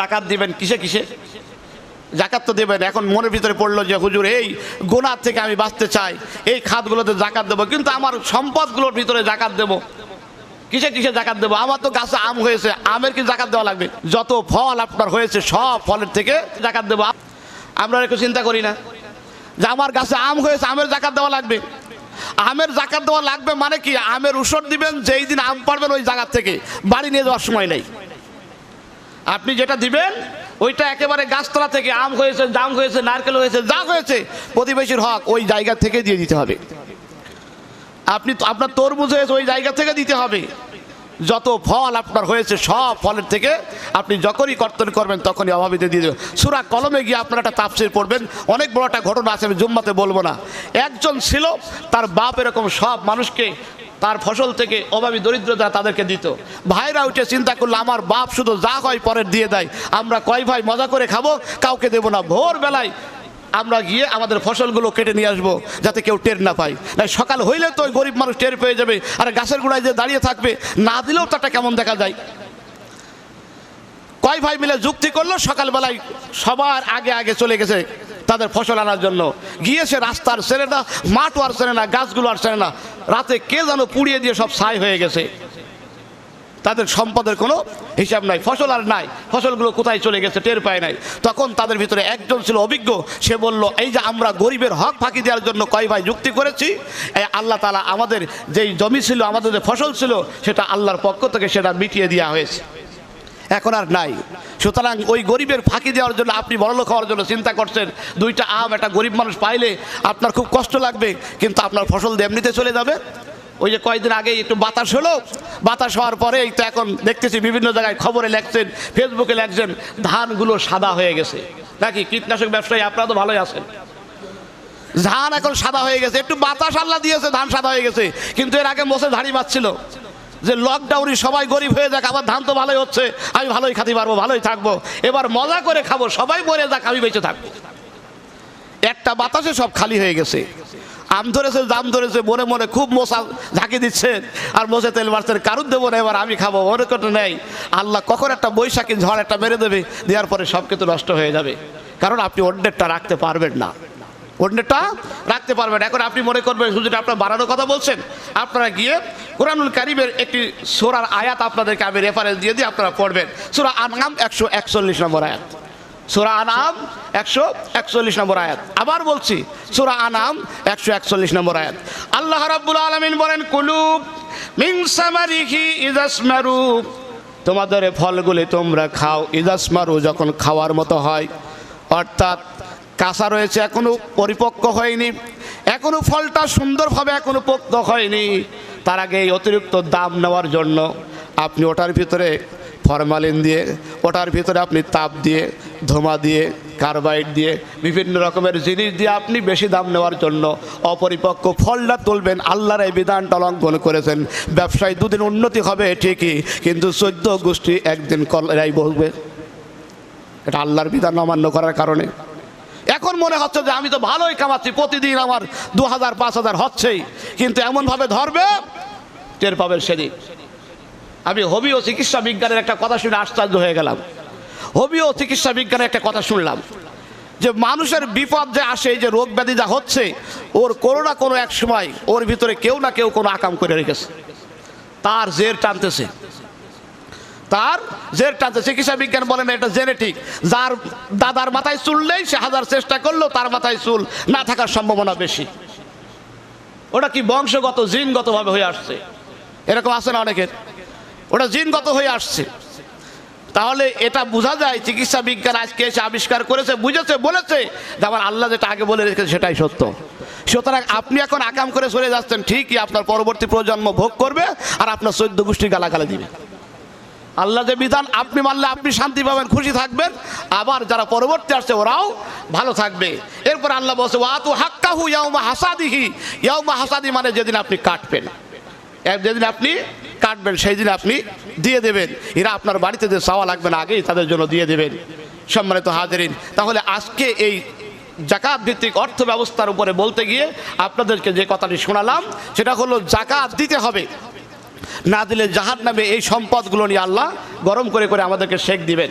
জাকাত দিবেন কিসে কিসে? জাকাত তো দেবেন। এখন মনের ভিতরে পড়ল যে, হুজুর, এই গোনার থেকে আমি বাঁচতে চাই। এই খাতগুলোতে জাকাত দেবো, কিন্তু আমার সম্পদগুলোর ভিতরে জাকাত দেবো। কিসে কিসে জাকাত দেবো? আমার তো গাছে আম হয়েছে, আমের কি জাকাত দেওয়া লাগবে? যত ফল আপনার হয়েছে, সব ফলের থেকে জাকাত দেবো। আমরা একটু চিন্তা করি না যে, আমার গাছে আম হয়েছে, আমের জাকাত দেওয়া লাগবে? আমের জাকাত দেওয়া লাগবে মানে কি? আমের উসর দিবেন, যেই দিন আম পারবেন ওই জায়গার থেকে। বাড়ি নিয়ে যাওয়ার সময় নেই। আপনি যেটা দিবেন, ওইটা একেবারে গাছতলা থেকে আম হয়েছে, জাম হয়েছে, নারকেল হয়েছে, যা হয়েছে, প্রতিবেশীর হক ওই জায়গা থেকে দিয়ে দিতে হবে। আপনি আপনার তরমুজ হয়েছে, ওই জায়গা থেকে দিতে হবে। যত ফল আপনার হয়েছে, সব ফলের থেকে আপনি যখনই কর্তন করবেন, তখনই অভাবিতে দিয়ে দেবেন। সুরা কলমে গিয়ে আপনারা একটা তাপসির পড়বেন, অনেক বড় একটা ঘটনা আছে, আমি জুম্মাতে বলব না। একজন ছিল, তার বাপ এরকম সব মানুষকে তার ফসল থেকে অভাবী দরিদ্রতা তাদেরকে দিত। ভাইরা উঠে চিন্তা করল, আমার বাপ শুধু যা হয় পরের দিয়ে দেয়। আমরা কয় ভাই মজা করে খাব? কাউকে দেবো না। ভোরবেলায় আমরা গিয়ে আমাদের ফসলগুলো কেটে নিয়ে আসব, যাতে কেউ টের না পায়। না সকাল হইলে তো ওই গরিব মানুষ টের পেয়ে যাবে, আর গাছের গোড়ায় যে দাঁড়িয়ে থাকবে, না দিলেও তারটা কেমন দেখা যায়? কয় ভাই মিলে যুক্তি করল, সকালবেলায় সবার আগে আগে চলে গেছে। তাদের ফসল আনার জন্য। গিয়েছে রাস্তার সেরে না মাঠও আর সেরে না গাছগুলো আর সেরে না রাতে কে যেন পুড়িয়ে দিয়ে সব ছাই হয়ে গেছে। তাদের সম্পদের কোনো হিসাব নাই, ফসল আর নাই। ফসলগুলো কোথায় চলে গেছে টের পায় নাই। তখন তাদের ভিতরে একজন ছিল অভিজ্ঞ, সে বলল, এই যে আমরা গরিবের হক ফাঁকি দেওয়ার জন্য কয় ভাই যুক্তি করেছি আল্লাহ তালা আমাদের যেই জমি ছিল, আমাদের যে ফসল ছিল, সেটা আল্লাহর পক্ষ থেকে সেটা মিটিয়ে দেওয়া হয়েছে। এখন আর নাই। সুতরাং ওই গরিবের ফাঁকি দেওয়ার জন্য আপনি বড়লোক হওয়ার জন্য চিন্তা করছেন, দুইটা আম একটা গরিব মানুষ পাইলে আপনার খুব কষ্ট লাগবে, কিন্তু আপনার ফসল দিয়ে এমনিতে চলে যাবে। ওই যে কয়েকদিন আগে একটু বাতাস হলো, বাতাস হওয়ার পরে তো এখন দেখতেছি বিভিন্ন জায়গায় খবরে লেখছেন, ফেসবুকে লেখছেন, ধানগুলো সাদা হয়ে গেছে। নাকি কীটনাশক ব্যবসায়ী, আপনারা তো ভালোই আছেন। ধান এখন সাদা হয়ে গেছে, একটু বাতাস আল্লাহ দিয়েছে, ধান সাদা হয়ে গেছে, কিন্তু এর আগে মোসে ধাড়ি মারছিল যে লকডাউনে সবাই গরিব হয়ে যাক, আমার ধান তো ভালোই হচ্ছে, আমি ভালোই খাতে পারব, ভালোই থাকব। এবার মজা করে খাব, সবাই মরে যাক, আমি বেঁচে থাকব। একটা বাতাসে সব খালি হয়ে গেছে। আম ধরেছে দাম ধরেছে, মনে মনে খুব মশা ঝাঁকি দিচ্ছেন আর মশে তেল মারছেন কারুর দেবো না, এবার আমি খাব, মনে করতে নেই। আল্লাহ কখন একটা বৈশাখী ঝড় একটা মেরে দেবে, দেওয়ার পরে সব কিছু নষ্ট হয়ে যাবে। কারণ আপনি অন্যেরটা রাখতে পারবেন না। অন্যটা রাখতে পারবেন। এখন আপনি মনে করবেন, হুজুর আপনার বাড়ানোর কথা বলছেন। আপনারা গিয়ে কোরআনুল কারিমের একটি সোরার আয়াত আপনাদেরকে আমি রেফারেন্স দিয়ে দিয়ে আপনারা পড়বেন। সোরা আনাম একশো একচল্লিশ নম্বর আয়াত। সোরা আনাম একশো একচল্লিশ নম্বর আয়াত। আবার বলছি, সোরা আনাম একশো একচল্লিশ নম্বর আয়াত। আল্লাহ রাব্বুল আলমিন বলেন কুলুব মিন সামারিহি ইজাসমারু তোমাদের ফলগুলি তোমরা খাও ইজাসমারু যখন খাওয়ার মতো হয়। অর্থাৎ কাঁচা রয়েছে, এখনও পরিপক্ক হয়নি। এখনও ফলটা সুন্দরভাবে এখনও পোক্ত হয়নি। তার আগে এই অতিরিক্ত দাম নেওয়ার জন্য আপনি ওটার ভিতরে ফরমালিন দিয়ে, ওটার ভিতরে আপনি তাপ দিয়ে, ধোঁয়া দিয়ে, কার্বাইড দিয়ে, বিভিন্ন রকমের জিনিস দিয়ে আপনি বেশি দাম নেওয়ার জন্য অপরিপক্ক ফলটা তুলবেন। আল্লাহর এই বিধানটা লঙ্ঘন করেছেন। ব্যবসায় দুদিন উন্নতি হবে ঠিকই, কিন্তু চোদ্দ গোষ্ঠী একদিন কলাই বলবে। এটা আল্লাহর বিধান অমান্য করার কারণে। এখন মনে হচ্ছে যে আমি তো ভালোই কামাচ্ছি, প্রতিদিন আমার দু হাজার পাঁচ হাজার হচ্ছেই। কিন্তু এমনভাবে ধরবে, টের পাবেন সেদিন। আমি হবি ও চিকিৎসা বিজ্ঞানের একটা কথা শুনে আশ্চর্য হয়ে গেলাম। হবি ও চিকিৎসা বিজ্ঞানের একটা কথা শুনলাম। যে মানুষের বিপদ যে আসে যে রোগ ব্যাধি যা হচ্ছে, ওর কোনো না কোনো এক সময় ওর ভিতরে কেউ না কেউ কোনো আকাম করে রেখেছে। তার জের টানতেছে। তার জের টানতে চিকিৎসা বিজ্ঞান বলেন এটা জেনেটিক। যার দাদার মাথায় চুল নেই সে হাজার চেষ্টা করলেও তার মাথায় চুল না থাকার সম্ভাবনা বেশি। ওটা কি বংশগত জিনগতভাবে হয়ে আসছে? এরকম আছে না অনেকের? ওটা জিনগত হয়ে আসছে। তাহলে এটা বোঝা যায় চিকিৎসা বিজ্ঞান আজকে এসে আবিষ্কার করেছে বুঝেছে বলেছে যে আমার আল্লাহ যেটা আগে বলে রেখেছে সেটাই সত্য। সুতরাং আপনি এখন আকাম করে চলে যাচ্ছেন ঠিকই আপনার পরবর্তী প্রজন্ম ভোগ করবে আর আপনার চোদ্দ গোষ্ঠী গালাগালা দিবে। আল্লাহ যে বিধান, আপনি মানলে আপনি শান্তি পাবেন, খুশি থাকবেন। আবার যারা পরবর্তী আসছে, ওরাও ভালো থাকবে। এরপর আল্লাহ বলছে, ওয়াতু হাক্কাহু ইয়াউমা হাসাদিহি। ইয়াউমা হাসাদি মানে যেদিন আপনি কাটবেন। যেদিন আপনি কাটবেন সেই দিন আপনি দিয়ে দেবেন। এরা আপনার বাড়িতে যে চাওয়া লাগবে না, আগেই তাদের জন্য দিয়ে দেবেন। সম্মানিত হাজারিন, তাহলে আজকে এই জাকাত ভিত্তিক অর্থ ব্যবস্থার উপরে বলতে গিয়ে আপনাদেরকে যে কথাটি শোনালাম, সেটা হলো, জাকাত দিতে হবে। না দিলে জাহার নামে এই সম্পদগুলো নিয়ে আল্লাহ গরম করে করে আমাদেরকে শেখ দিবেন।